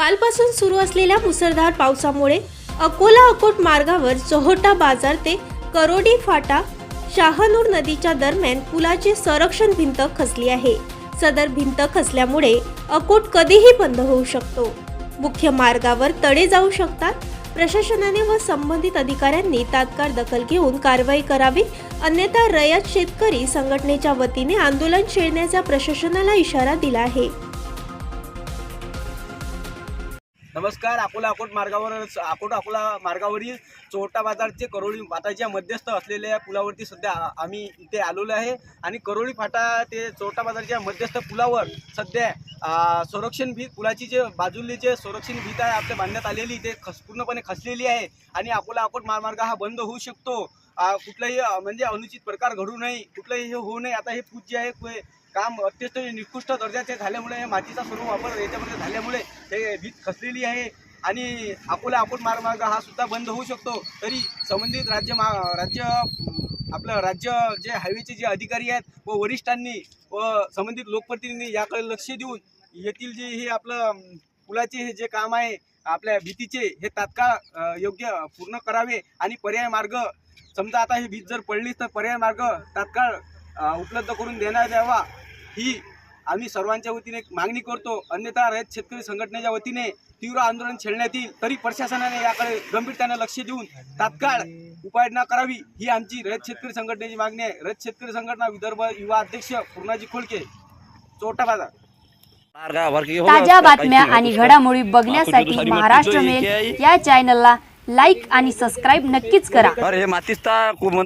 कालपासून सुरू असलेल्या मुसळधार पावसामुळे अकोला अकोट मार्गावर चोहोटा बाजार ते करोडी फाटा शहानूर नदीच्या दरम्यान पुलाची संरक्षण भिंत खचली आहे. सदर भिंत खचल्यामुळे अकोट कधीही बंद होऊ शकतो. मुख्य मार्गावर तडे जाऊ शकतात. प्रशासनाने व संबंधित अधिकाऱ्यांनी तात्काळ दखल घेऊन कारवाई करावी अन्यथा रयत शेतकरी संघटनेच्या वतीने आंदोलन छेडण्याचा प्रशासनाला इशारा दिला आहे. नमस्कार अकोला अकोट मार्गावर अकोट अकोला मार्गावरील चोरटा बाजारचे करोळी फाटाच्या मध्यस्थ असलेल्या पुलावरती सध्या आम्ही इथे आलेलो आहे. आणि करोळी फाटा ते चोरटा बाजारच्या मध्यस्थ पुलावर सध्या संरक्षण भीत पुलाची जे बाजूली जे संरक्षण भीत आहे आपल्या बांधण्यात आलेली ते खस पूर्णपणे खसलेली आहे. आणि अकोला अकोट महामार्ग हा बंद होऊ शकतो. कुठलाही म्हणजे अनुचित प्रकार घडू नये कुठलंही हे होऊ नये. आता हे पूज जे आहे काम अत्यंत निकृष्ट दर्जाचे झाल्यामुळे हे मातीचा सर्व वापर याच्यामध्ये झाल्यामुळे हे भीत खचलेली आहे. आणि अकोला अकोट मार्ग हा सुद्धा बंद होऊ शकतो. तरी संबंधित राज्य मा राज्य आपलं राज्य जे हायवेचे जे अधिकारी आहेत व वरिष्ठांनी व संबंधित लोकप्रतिनिधी याकडे लक्ष देऊन येथील जे हे आपलं पुलाचे हे जे काम आहे आपल्या भीतीचे हे तात्काळ योग्य पूर्ण करावे आणि पर्याय मार्ग समजा आता ही भीत जर पडली तर पर्याय मार्ग तात्काळ उपलब्ध करून देण्यात यावा. ही आम्ही सर्वांच्या वतीने एक मागणी करतो. अन्यथा रयत शेतकरी संघटनेच्या वतीने तीव्र आंदोलन छेडण्यात येईल. तरी प्रशासनाने याकडे गंभीरतेने लक्ष देऊन तात्काळ उपाययोजना करावी. ही आमची रयत शेतकरी संघटनेची मागणी आहे. रयत शेतकरी संघटना विदर्भ युवा अध्यक्ष पूर्णाजी खोलके चोटा बाजार. ताज्या बातम्या आणि घडामोडी बघण्यासाठी महाराष्ट्र मेल या चॅनलला लाईक आणि सबस्क्राईब नक्कीच करा. अरे हे मातीचा